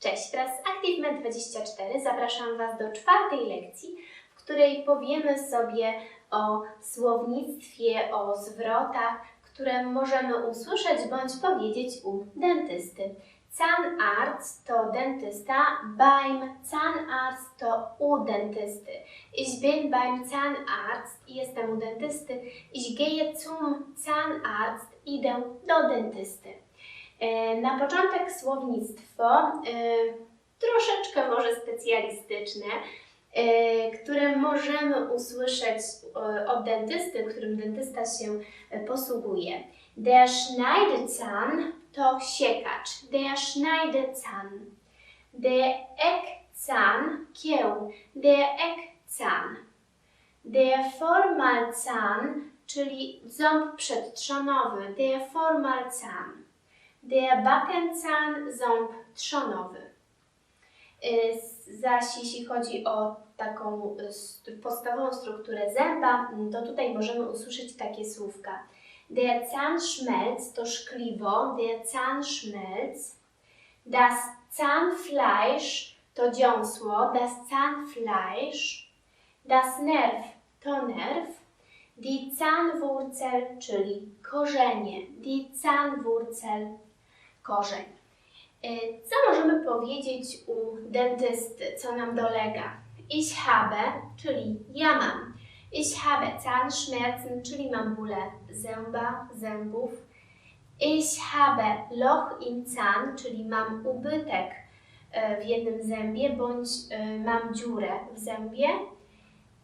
Cześć, wraz z ActiveMed24 zapraszam Was do czwartej lekcji, w której powiemy sobie o słownictwie, o zwrotach, które możemy usłyszeć bądź powiedzieć u dentysty. Zahnarzt to dentysta, beim Zahnarzt to u dentysty. Ich bin beim Zahnarzt, jestem u dentysty. Ich gehe zum Zahnarzt, idę do dentysty. E, Na początek słownictwo, e, troszeczkę może specjalistyczne, e, które możemy usłyszeć od dentysty, którym dentysta się posługuje. Der Schneidezahn to siekacz. Der Schneidezahn. Der Eckzahn kieł. Der Eckzahn. Der Formalzahn, czyli ząb przedtrzonowy. Der Formalzahn. Der Backenzahn, ząb trzonowy. Y, Zaś jeśli chodzi o taką y, st- podstawową strukturę zęba, mm, to tutaj możemy usłyszeć takie słówka. Der Zahnschmelz to szkliwo, der Zahnschmelz. Das Zahnfleisch to dziąsło, das Zahnfleisch. Das Nerv to nerw. Die Zahnwurzel, czyli korzenie. Die Zahnwurzel, korzeń. Y, Co możemy powiedzieć u dentysty, co nam dolega? Ich habe, czyli ja mam. Ich habe Zahnschmerzen, czyli mam bóle zęba, zębów. Ich habe Loch im Zahn, czyli mam ubytek e, w jednym zębie, bądź e, mam dziurę w zębie.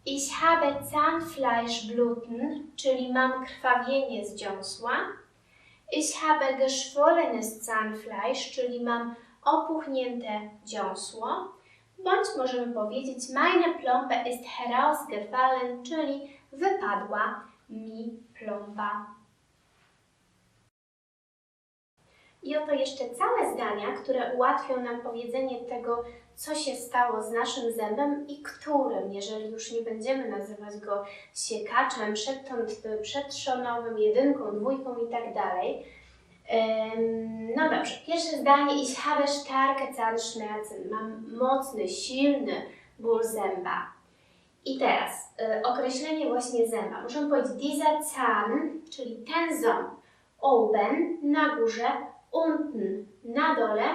Ich habe Zahnfleischbluten, czyli mam krwawienie z dziąsła. Ich habe geschwollenes Zahnfleisch, czyli mam opuchnięte dziąsło. Bądź możemy powiedzieć, meine Plombe ist herausgefallen, czyli wypadła mi plomba. I oto jeszcze całe zdania, które ułatwią nam powiedzenie tego, co się stało z naszym zębem i którym, jeżeli już nie będziemy nazywać go siekaczem, przetrzonowym, jedynką, dwójką i tak dalej. No dobrze, pierwsze zdanie. Ich habe starke Zahnschmerzen. Mam mocny, silny ból zęba. I teraz y, określenie właśnie zęba. Możemy powiedzieć dieser Zahn, czyli ten ząb. Oben, na górze, unten, na dole,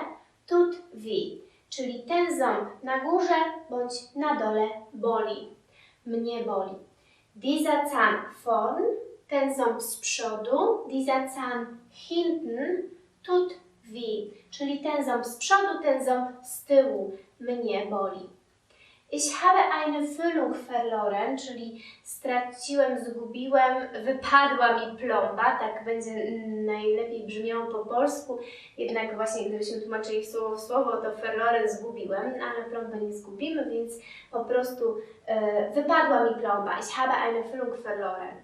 tut weh. Czyli ten ząb na górze bądź na dole boli. Mnie boli. Dieser Zahn vorn, ten ząb z przodu, dieser Zahn hinten tut weh, czyli ten ząb z przodu, ten ząb z tyłu mnie boli. Ich habe eine Füllung verloren, czyli straciłem, zgubiłem, wypadła mi plomba, tak będzie najlepiej brzmiało po polsku, jednak właśnie gdybyśmy tłumaczyli słowo w słowo, to verloren zgubiłem, no ale plombę nie zgubimy, więc po prostu e, wypadła mi plomba. Ich habe eine Füllung verloren.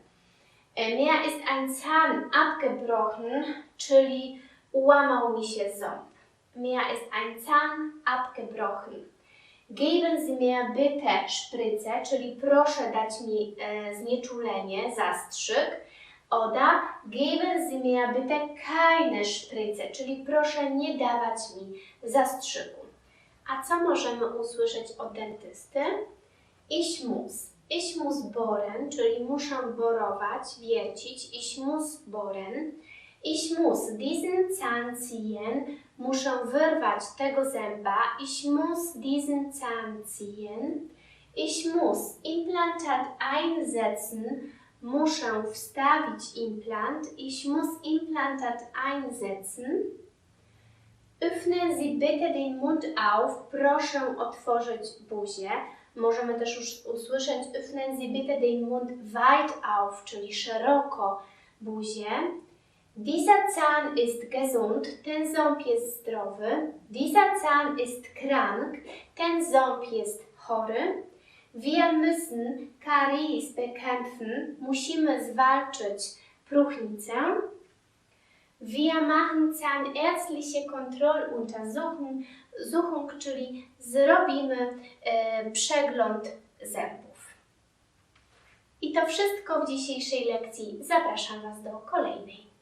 E, Mir ist ein Zahn abgebrochen, czyli ułamał mi się ząb. Mir ist ein Zahn abgebrochen. Geben Sie mir bitte Spritze, czyli proszę dać mi e, znieczulenie, zastrzyk. Oder geben Sie mir bitte keine Spritze, czyli proszę nie dawać mi zastrzyku. A co możemy usłyszeć od dentysty? Ich muss. Ich muss bohren, czyli muszę borować, wiercić. Ich muss bohren. Ich muss diesen Zahn ziehen. Muszę wyrwać tego zęba. Ich muss diesen Zahn ziehen. Ich muss Implantat einsetzen. Muszę wstawić implant. Ich muss Implantat einsetzen. Öffnen Sie bitte den Mund auf. Proszę otworzyć buzię. Możemy też już usłyszeć Öffnen Sie bitte den Mund weit auf, czyli szeroko buzię. Dieser Zahn ist gesund, ten ząb jest zdrowy. Dieser Zahn ist krank, ten ząb jest chory. Wir müssen Karies bekämpfen, musimy zwalczyć próchnicę. Wir machen zahnärztliche Kontrolluntersuchung, Suchung, czyli zrobimy e, przegląd zębów. I to wszystko w dzisiejszej lekcji. Zapraszam Was do kolejnej.